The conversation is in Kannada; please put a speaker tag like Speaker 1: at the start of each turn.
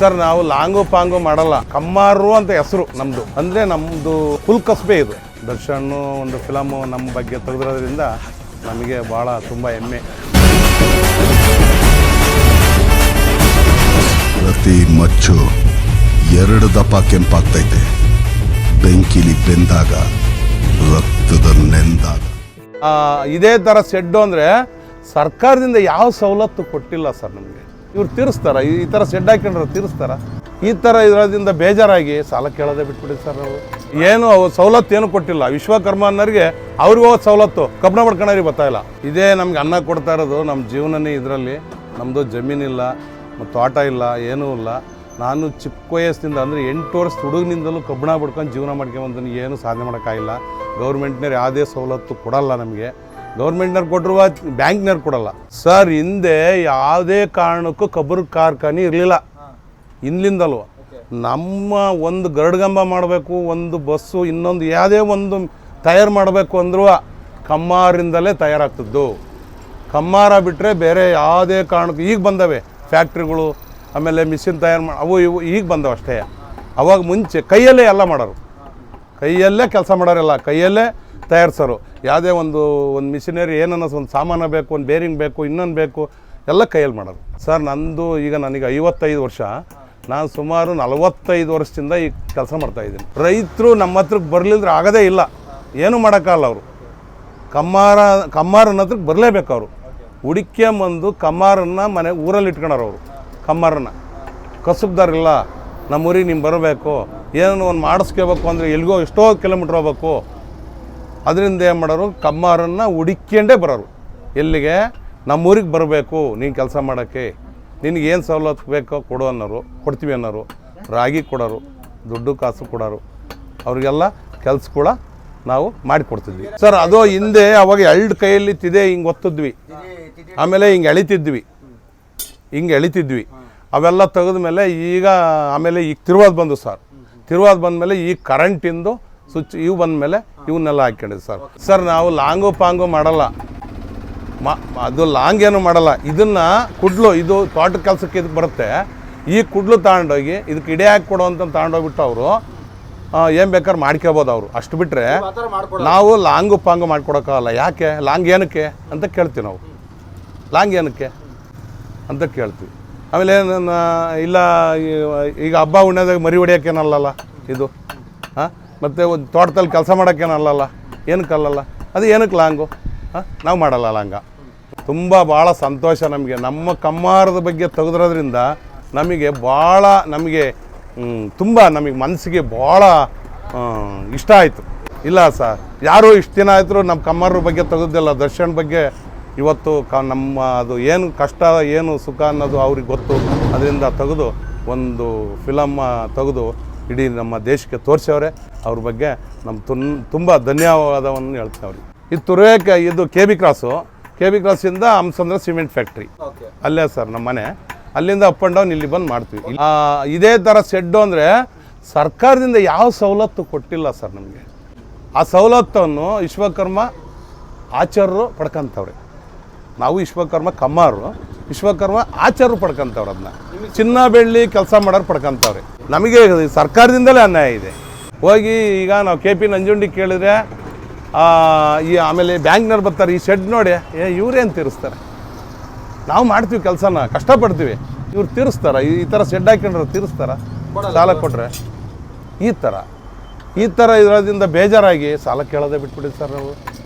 Speaker 1: ಸರ್ ನಾವು ಲಾಂಗು ಪಾಂಗು ಮಾಡಲ್ಲ. ಕಮ್ಮಾರು ಅಂತ ಹೆಸರು ನಮ್ದು. ಅಂದ್ರೆ ನಮ್ದು ಫುಲ್ ಕಸ್ಬೆ ಇದು. ದರ್ಶನ್ ಒಂದು ಫಿಲಮ್ ನಮ್ಮ ಬಗ್ಗೆ ತೆಗೆದಿರೋದ್ರಿಂದ ನಮಗೆ ಭಾಳ ತುಂಬ ಹೆಮ್ಮೆ.
Speaker 2: ಪ್ರತಿ ಮಚ್ಚು ಎರಡು ದಪ್ಪ ಕೆಂಪಾಗ್ತೈತೆ. ಬೆಂಕಿಲಿ ಬೆಂದಾಗ ರಕ್ತದ ನೆಂದಾಗ.
Speaker 1: ಇದೇ ಥರ ಸೆಡ್ಡು ಅಂದರೆ ಸರ್ಕಾರದಿಂದ ಯಾವ ಸವಲತ್ತು ಕೊಟ್ಟಿಲ್ಲ ಸರ್ ನಮಗೆ. ಇವ್ರು ತೀರಿಸ್ತಾರ, ಈ ಥರ ಸೆಡ್ ಹಾಕೊಂಡ್ರೆ ತೀರಿಸ್ತಾರ. ಈ ಥರ ಇದರಿಂದ ಬೇಜಾರಾಗಿ ಸಾಲ ಕೇಳೋದೇ ಬಿಟ್ಬಿಡಿ ಸರ್ ನಾವು ಏನು ಸವಲತ್ತು ಏನು ಕೊಟ್ಟಿಲ್ಲ. ವಿಶ್ವಕರ್ಮ ಅನ್ನೋರಿಗೆ ಅವ್ರಿಗೂ ಸವಲತ್ತು. ಕಬ್ಬಣ ಮಾಡ್ಕೊಳೋರಿಗೆ ಗೊತ್ತಾಯಿಲ್ಲ ಇದೇ ನಮ್ಗೆ ಅನ್ನ ಕೊಡ್ತಾ ಇರೋದು ನಮ್ಮ ಜೀವನನೇ ಇದರಲ್ಲಿ. ನಮ್ಮದು ಜಮೀನಿಲ್ಲ ಮತ್ತು ತೋಟ ಇಲ್ಲ, ಏನೂ ಇಲ್ಲ. ನಾನು ಚಿಕ್ಕ ವಯಸ್ಸಿನಿಂದ ಅಂದರೆ ಎಂಟು ವರ್ಷ ಹುಡುಗನಿಂದಲೂ ಕಬ್ಬಣ ಬಿಡ್ಕೊಂಡು ಜೀವನ ಮಾಡ್ಕೊಂಬಂದು ಏನು ಸಾಧನೆ ಮಾಡೋಕ್ಕಾಗಿಲ್ಲ. ಗೌರ್ಮೆಂಟ್ನವ್ರು ಯಾವುದೇ ಸವಲತ್ತು ಕೊಡಲ್ಲ ನಮಗೆ. ಗೌರ್ಮೆಂಟ್ನವ್ರು ಕೊಟ್ಟರು ಬ್ಯಾಂಕ್ನವ್ರು ಕೊಡಲ್ಲ. ಸರ್, ಹಿಂದೆ ಯಾವುದೇ ಕಾರಣಕ್ಕೂ ಕಬ್ಬರು ಕಾರ್ಖಾನೆ ಇರಲಿಲ್ಲ. ಇಲ್ಲಿಂದಲ್ವ ನಮ್ಮ ಒಂದು ಗರಡ್ಗಂಬ ಮಾಡಬೇಕು, ಒಂದು ಬಸ್ಸು, ಇನ್ನೊಂದು ಯಾವುದೇ ಒಂದು ತಯಾರು ಮಾಡಬೇಕು ಅಂದ್ರೂ ಕಮ್ಮಾರಿಂದಲೇ ತಯಾರಾಗ್ತದ್ದು. ಕಮ್ಮಾರ ಬಿಟ್ಟರೆ ಬೇರೆ ಯಾವುದೇ ಕಾರಣಕ್ಕೂ ಈಗ ಬಂದವೆ ಫ್ಯಾಕ್ಟ್ರಿಗಳು, ಆಮೇಲೆ ಮಿಷಿನ್ ತಯಾರು ಮಾಡಿ ಅವು ಇವು ಈಗ ಬಂದವು ಅಷ್ಟೇ. ಅವಾಗ ಮುಂಚೆ ಕೈಯಲ್ಲೇ ಎಲ್ಲ ಮಾಡೋರು. ಕೈಯಲ್ಲೇ ಕೆಲಸ ಮಾಡೋರೆಲ್ಲ. ಕೈಯಲ್ಲೇ ತಯಾರಿಸೋರು. ಯಾವುದೇ ಒಂದು ಒಂದು ಮಿಷಿನರಿ ಏನನ್ನ ಒಂದು ಸಾಮಾನು ಬೇಕು, ಒಂದು ಬೇರಿಂಗ್ ಬೇಕು, ಇನ್ನೊಂದು ಬೇಕು, ಎಲ್ಲ ಕೈಯಲ್ಲಿ ಮಾಡೋರು. ಸರ್, ನಂದು ಈಗ ನನಗೆ ಐವತ್ತೈದು ವರ್ಷ. ನಾನು ಸುಮಾರು ನಲವತ್ತೈದು ವರ್ಷದಿಂದ ಈ ಕೆಲಸ ಮಾಡ್ತಾಯಿದ್ದೀನಿ ರೈತರು ನಮ್ಮ ಹತ್ರಕ್ಕೆ ಬರಲಿದ್ರೆ ಆಗೋದೇ ಇಲ್ಲ. ಏನು ಮಾಡೋಕ್ಕಲ್ಲ ಅವರು. ಕಮ್ಮಾರ, ಕಮ್ಮಾರನ ಹತ್ರಕ್ಕೆ ಬರಲೇಬೇಕು ಅವರು. ಹುಡುಕ್ಯಂಬಂದು ಕಮ್ಮಾರನ್ನ ಮನೆ ಊರಲ್ಲಿ ಇಟ್ಕೊಳೋರು ಅವರು. ಕಮ್ಮಾರನ್ನ. ಕಸುಬ್ದಾರಿಲ್ಲ, ನಮ್ಮೂರಿಗೆ ನೀವು ಬರಬೇಕು. ಏನೋ ಒಂದು ಮಾಡಿಸ್ಕೋಬೇಕು ಅಂದರೆ ಎಲ್ಲಿಗೋ ಎಷ್ಟೋ ಕಿಲೋಮೀಟ್ರ್ ಹೋಗ್ಬೇಕು. ಅದರಿಂದ ಏನು ಮಾಡೋರು? ಕಮ್ಮಾರನ್ನು ಹುಡುಕ್ಯಂಡೇ ಬರೋರು. ಎಲ್ಲಿಗೆ? ನಮ್ಮೂರಿಗೆ ಬರಬೇಕು. ನೀನು ಕೆಲಸ ಮಾಡೋಕ್ಕೆ. ನಿನಗೇನು ಸವಲತ್ತು ಬೇಕೋ ಕೊಡು ಅನ್ನೋರು, ಕೊಡ್ತೀವಿ ಅನ್ನೋರು. ರಾಗಿ ಕೊಡೋರು, ದುಡ್ಡು ಕಾಸು ಕೊಡೋರು. ಅವ್ರಿಗೆಲ್ಲ ಕೆಲಸ ಕೂಡ ನಾವು ಮಾಡಿಕೊಡ್ತಿದ್ವಿ. ಸರ್, ಅದು ಹಿಂದೆ ಅವಾಗ ಎರಡು ಕೈಯಲ್ಲಿ ತಿದೆ ಹಿಂಗೆ ಒತ್ತಿದ್ವಿ. ಆಮೇಲೆ ಹಿಂಗೆ ಎಳಿತಿದ್ವಿ. ಹಿಂಗೆ ಎಳಿತಿದ್ವಿ. ಅವೆಲ್ಲ ತೆಗೆದ ಮೇಲೆ ಈಗ ಆಮೇಲೆ ಈಗ ತಿರುವಾದ ಬಂದು ಸರ್. ತಿರುವಾದ ಬಂದಮೇಲೆ ಈಗ ಕರೆಂಟಿಂದು ಸ್ವಿಚ್ ಇವು ಬಂದಮೇಲೆ ಇವನ್ನೆಲ್ಲ ಹಾಕ್ಕೊಂಡಿದ್ವಿ ಸರ್. ಸರ್ ನಾವು ಲಾಂಗು ಪಾಂಗು ಮಾಡಲ್ಲ. ಮ ಅದು ಲಾಂಗ್ ಏನು ಮಾಡಲ್ಲ. ಇದನ್ನು ಕುಡ್ಲು ಇದು ತೋಟ ಕೆಲಸಕ್ಕೆ ಇದಕ್ಕೆ ಬರುತ್ತೆ. ಈ ಕುಡ್ಲು ತಗೊಂಡೋಗಿ ಇದಕ್ಕೆ ಇಡೇ ಹಾಕಿ ಕೊಡೋ ಅಂತ ತಗೊಂಡೋಗ್ಬಿಟ್ಟು ಅವರು ಏನು ಬೇಕಾದ್ರೆ ಮಾಡ್ಕೋಬೋದು ಅವರು. ಅಷ್ಟು ಬಿಟ್ಟರೆ ನಾವು ಲಾಂಗು ಪಾಂಗು ಮಾಡ್ಕೊಡೋಕ್ಕಾಗಲ್ಲ. ಯಾಕೆ? ಲಾಂಗ್ ಏನಕ್ಕೆ ಅಂತ ಕೇಳ್ತೀವಿ ನಾವು. ಲಾಂಗ್ ಏನಕ್ಕೆ ಅಂತ ಕೇಳ್ತೀವಿ. ಆಮೇಲೆ ಇಲ್ಲ ಈಗ ಹಬ್ಬ ಉಣ್ಣೆದಾಗ ಮರಿ ಹೊಡಿಯೋಕ್ಕೇನಲ್ಲಲ್ಲ ಇದು? ಹಾಂ ಮತ್ತು ಒಂದು ತೋಟದಲ್ಲಿ ಕೆಲಸ ಮಾಡೋಕ್ಕೇನಲ್ಲಲ್ಲ ಏನಕ್ಕೆ ಅಲ್ಲಲ್ಲ. ಅದು ಏನಕ್ಕೆ ಲಾಂಗು? ಹಾಂ? ನಾವು ಮಾಡಲ್ಲ ಲಾಂಗ. ತುಂಬ ಭಾಳ ಸಂತೋಷ ನಮಗೆ. ನಮ್ಮ ಕಮ್ಮಾರದ ಬಗ್ಗೆ ತೆಗೆದ್ರೋದ್ರಿಂದ ನಮಗೆ ಭಾಳ ನಮಗೆ ತುಂಬ ನಮಗೆ ಮನಸ್ಸಿಗೆ ಭಾಳ ಇಷ್ಟ ಆಯಿತು. ಇಲ್ಲ ಸರ್. ಯಾರು ಇಷ್ಟು ದಿನ ಆಯಿತು ನಮ್ಮ ಕಮ್ಮಾರ ಬಗ್ಗೆ ತೆಗೆದಿಲ್ಲ. ದರ್ಶನ್ ಬಗ್ಗೆ ಇವತ್ತು ಕ, ನಮ್ಮ ಅದು ಏನು ಕಷ್ಟ, ಏನು ಸುಖ ಅನ್ನೋದು ಅವ್ರಿಗೆ ಗೊತ್ತು. ಅದರಿಂದ ತೆಗೆದು ಒಂದು ಫಿಲಮ್ಮ ತೆಗೆದು ಇಡೀ ನಮ್ಮ ದೇಶಕ್ಕೆ ತೋರಿಸವ್ರೆ. ಅವ್ರ ಬಗ್ಗೆ ನಮ್ಮ ತುನ್ ತುಂಬ ಧನ್ಯವಾದವನ್ನು ಹೇಳ್ತೀನಿ ಅವ್ರಿಗೆ. ಇದು ತುರುವೇಕೆ ಇದು K B cross. K B ಕ್ರಾಸಿಂದ ಹಂಸಂದ್ರ cement factory. ಅಲ್ಲೇ ಸರ್ ನಮ್ಮ ಮನೆ. ಅಲ್ಲಿಂದ ಅಪ್ ಆ್ಯಂಡ್ ಡೌನ್ ಇಲ್ಲಿ ಬಂದು ಮಾಡ್ತೀವಿ. ಇದೇ ಥರ ಶೆಡ್ಡು ಅಂದರೆ ಸರ್ಕಾರದಿಂದ ಯಾವ ಸವಲತ್ತು ಕೊಟ್ಟಿಲ್ಲ ಸರ್ ನಮಗೆ. ಆ ಸವಲತ್ತನ್ನು ವಿಶ್ವಕರ್ಮ ಆಚಾರ್ಯರು ಪಡ್ಕೊಂತವ್ರೆ. ನಾವು ವಿಶ್ವಕರ್ಮ ಕಮ್ಮಾರರು ವಿಶ್ವಕರ್ಮ ಆಚಾರ್ಯರು ಪಡ್ಕೊಂತವ್ರೆ ಅದನ್ನ ಚಿನ್ನ ಬೆಳ್ಳಿ ಕೆಲಸ ಮಾಡೋರು ಪಡ್ಕೊಂತವ್ರೆ. ನಮಗೆ ಸರ್ಕಾರದಿಂದಲೇ ಅನ್ಯಾಯ ಇದೆ. ಹೋಗಿ ಈಗ ನಾವು ಕೆ ಪಿ ನಂಜುಂಡಿ ಕೇಳಿದ್ರೆ ಈ ಆಮೇಲೆ ಬ್ಯಾಂಕ್ನವ್ರು ಬರ್ತಾರೆ ಈ ಶೆಡ್ ನೋಡಿ ಏ ಇವ್ರೇನು ತೀರಿಸ್ತಾರೆ? ನಾವು ಮಾಡ್ತೀವಿ ಕೆಲಸನ ಕಷ್ಟಪಡ್ತೀವಿ. ಇವ್ರು ತೀರಿಸ್ತಾರ ಈ ಈ ಥರ ಶೆಡ್ ಹಾಕೊಂಡ್ರೆ ತೀರಿಸ್ತಾರ ಸಾಲ ಕೊಟ್ಟರೆ ಈ ಥರ ಈ ಥರ ಇದರಿಂದ ಬೇಜಾರಾಗಿ ಸಾಲ ಕೇಳೋದೇ ಬಿಟ್ಬಿಡಿ ಸರ್ ನಾವು.